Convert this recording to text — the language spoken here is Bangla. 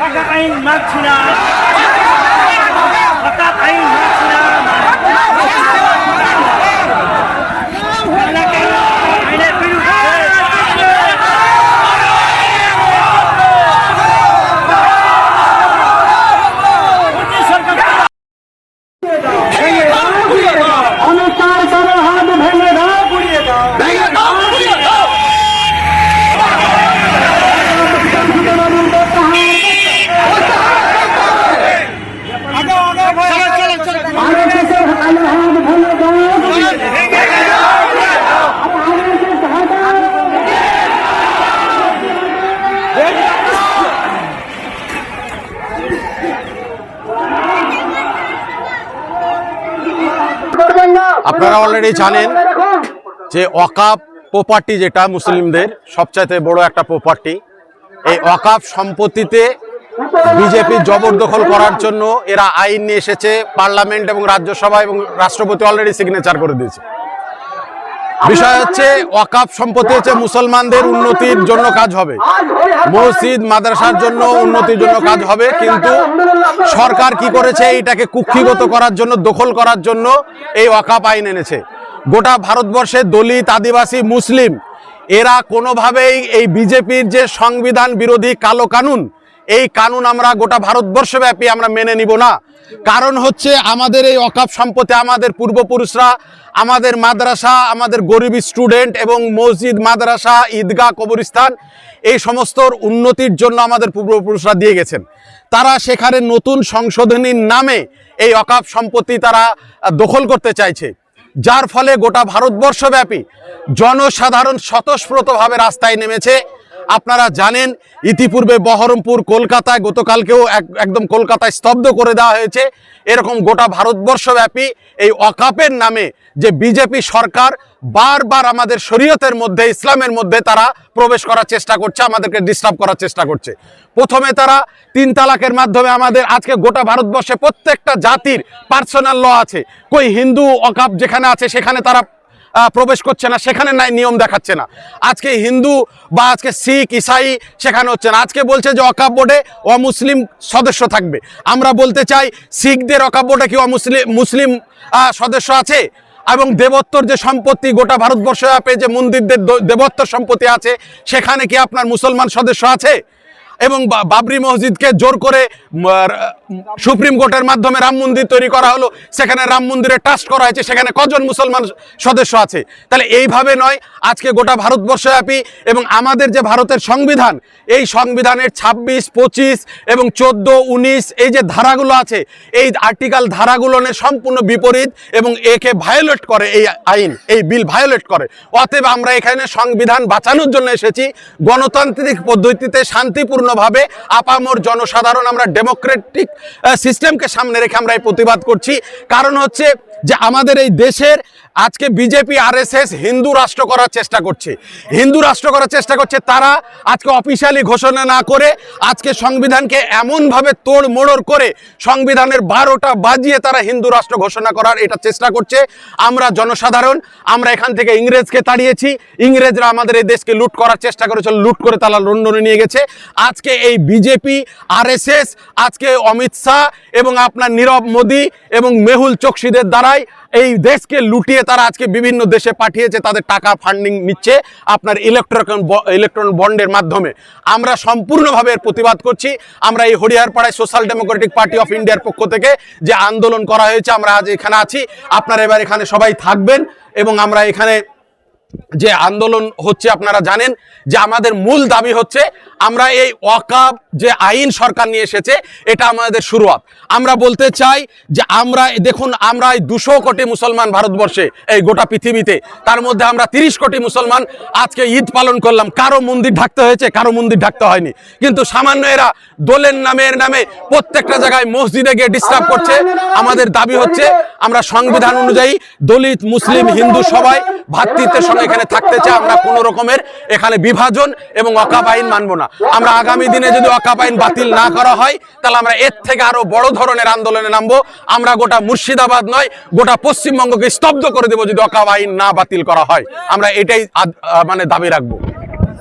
হঠাৎ আইন মানছি না আপনারা অলরেডি জানেন যে ওয়াকাপ প্রপার্টি যেটা মুসলিমদের সবচাইতে বড় একটা প্রপার্টি এই ওয়াকাপ সম্পত্তিতে বিজেপি জবরদখল করার জন্য এরা আইন নিয়ে এসেছে পার্লামেন্ট এবং রাজ্যসভা এবং রাষ্ট্রপতি অলরেডি সিগনেচার করে দিয়েছে। বিষয় হচ্ছে ওয়াকাপ সম্পত্তি হচ্ছে মুসলমানদের উন্নতির জন্য কাজ হবে। মসজিদ মাদ্রাসার জন্য উন্নতির জন্য কাজ হবে কিন্তু সরকার কি করেছে? এইটাকে কুক্ষিগত করার জন্য দখল করার জন্য এই ওয়াকাপ আইন এনেছে। গোটা ভারতবর্ষে দলিত আদিবাসী মুসলিম এরা কোনোভাবেই এই বিজেপির যে সংবিধান বিরোধী কালো কানুন এই কানুন আমরা গোটা ভারতবর্ষব্যাপী আমরা মেনে নিব না। কারণ হচ্ছে আমাদের এই অকাপ সম্পত্তি আমাদের পূর্বপুরুষরা, আমাদের মাদ্রাসা, আমাদের গরিব স্টুডেন্ট এবং মসজিদ, মাদ্রাসা, ঈদগাহ, কবরস্থান, এই সমস্ত উন্নতির জন্য আমাদের পূর্বপুরুষরা দিয়ে গেছেন। তারা সেখানে নতুন সংশোধনীর নামে এই অকাপ সম্পত্তি তারা দখল করতে চাইছে। যার ফলে গোটা ভারতবর্ষব্যাপী জনসাধারণ স্বতঃস্ফূর্তভাবে রাস্তায় নেমেছে। আপনারা জানেন, ইতিপূর্বে বহরমপুর, কলকাতায় গতকালকেও এক- একদম কলকাতায় স্তব্ধ করে দেওয়া হয়েছে। এরকম গোটা ভারতবর্ষব্যাপী এই অকাপের নামে যে বিজেপি সরকার বারবার আমাদের শরীয়তের মধ্যে, ইসলামের মধ্যে তারা প্রবেশ করার চেষ্টা করছে, আমাদেরকে ডিস্টার্ব করার চেষ্টা করছে। প্রথমে তারা তিন তালাকের মাধ্যমে আমাদের আজকে গোটা ভারতবর্ষে প্রত্যেকটা জাতির পার্সোনাল ল আছে। কই হিন্দু অকাপ যেখানে আছে, সেখানে তারা প্রবেশ করছে না, সেখানে নাই, নিয়ম দেখাচ্ছে না। আজকে হিন্দু বা আজকে শিখ, ইসাই সেখানে হচ্ছে না। আজকে বলছে যে অকাপ বোর্ডে অমুসলিম সদস্য থাকবে। আমরা বলতে চাই, শিখদের অকাপ বোর্ডে কি অমুসলিম মুসলিম সদস্য আছে? এবং দেবত্বর যে সম্পত্তি গোটা ভারতবর্ষ যে মন্দিরদের দ- দেবত্বর সম্পত্তি আছে, সেখানে কি আপনার মুসলমান সদস্য আছে? এবং বাবরি মসজিদকে জোর করে সুপ্রিম কোর্টের মাধ্যমে রাম মন্দির তৈরি করা হলো। সেখানে রাম মন্দিরে ট্রাস্ট করা হয়েছে, সেখানে কজন মুসলমান সদস্য আছে। তাহলে এইভাবে নয়, আজকে গোটা ভারতবর্ষব্যাপী এবং আমাদের যে ভারতের সংবিধান, এই সংবিধানের ২৬ পঁচিশ এবং চোদ্দ, উনিশ, এই যে ধারাগুলো আছে, এই আর্টিকেল ধারাগুলোর সম্পূর্ণ বিপরীত এবং একে ভায়োলেট করে এই আইন, এই বিল ভায়োলেট করে। অতএব আমরা এখানে সংবিধান বাঁচানোর জন্য এসেছি। গণতান্ত্রিক পদ্ধতিতে শান্তিপূর্ণভাবে আপামর জনসাধারণ আমরা ডেমোক্রেটিক সিস্টেমকে সামনে রেখে আমরা এই প্রতিবাদ করছি। কারণ হচ্ছে যে আমাদের এই দেশের আজকে বিজেপি, আরএসএস হিন্দু রাষ্ট্র করার চেষ্টা করছে। হিন্দু রাষ্ট্র করার চেষ্টা করছে, তারা আজকে অফিসিয়ালি ঘোষণা না করে আজকে সংবিধানকে এমনভাবে তোড় মোড়র করে সংবিধানের বারোটা বাজিয়ে তারা হিন্দু রাষ্ট্র ঘোষণা করার এটা চেষ্টা করছে। আমরা জনসাধারণ, আমরা এখান থেকে ইংরেজকে তাড়িয়েছি। ইংরেজরা আমাদের এই দেশকে লুট করার চেষ্টা করেছিল লুট করে তারা লন্ডনে নিয়ে গেছে। আজকে এই বিজেপি, আরএসএস, আজকে অমিত শাহ এবং আপনার নীরব মোদী এবং মেহুল চোকসিদের দ্বারাই এই দেশকে লুটিয়ে তারা আজকে বিভিন্ন দেশে পাঠিয়েছে, তাদের টাকা ফান্ডিং নিচ্ছে আপনার ইলেকট্রন ইলেকট্রন বন্ডের মাধ্যমে। আমরা সম্পূর্ণভাবে প্রতিবাদ করছি। আমরা এই হরিহারপাড়ায় সোশ্যাল ডেমোক্রেটিক পার্টি অফ ইন্ডিয়ার পক্ষ থেকে যে আন্দোলন করা হয়েছে, আমরা আজ এখানে আছি। আপনারা এবার এখানে সবাই থাকবেন এবং আমরা এখানে যে আন্দোলন হচ্ছে, আপনারা জানেন যে আমাদের মূল দাবি হচ্ছে আমরা এই ওয়াকাব যে আইন সরকার নিয়ে এসেছে, এটা আমাদের শুরুয়াত। আমরা বলতে চাই যে আমরা, দেখুন, আমরা এই দুশো কোটি মুসলমান ভারতবর্ষে, এই গোটা পৃথিবীতে, তার মধ্যে আমরা তিরিশ কোটি মুসলমান আজকে ঈদ পালন করলাম। কারও মন্দির ঢাকতে হয়েছে, কারও মন্দির ঢাকতে হয়নি। কিন্তু সামান্য এরা দোলের নামে, এর নামে প্রত্যেকটা জায়গায় মসজিদে গিয়ে ডিস্টার্ব করছে। আমাদের দাবি হচ্ছে, আমরা সংবিধান অনুযায়ী দলিত মুসলিম হিন্দু সবাই ভাতৃত্বের সঙ্গে এখানে থাকতে চাই আমরা কোনো রকমের এখানে বিভাজন এবং অকাপ আইন মানবো না। আমরা আগামী দিনে যদি অকাপ আইন বাতিল না করা হয়, তাহলে আমরা এর থেকে আরও বড় ধরনের আন্দোলনে নামবো। আমরা গোটা মুর্শিদাবাদ নয়, গোটা পশ্চিমবঙ্গকে স্তব্ধ করে দেবো যদি অকাপ আইন না বাতিল করা হয়। আমরা এটাই মানে দাবি রাখব।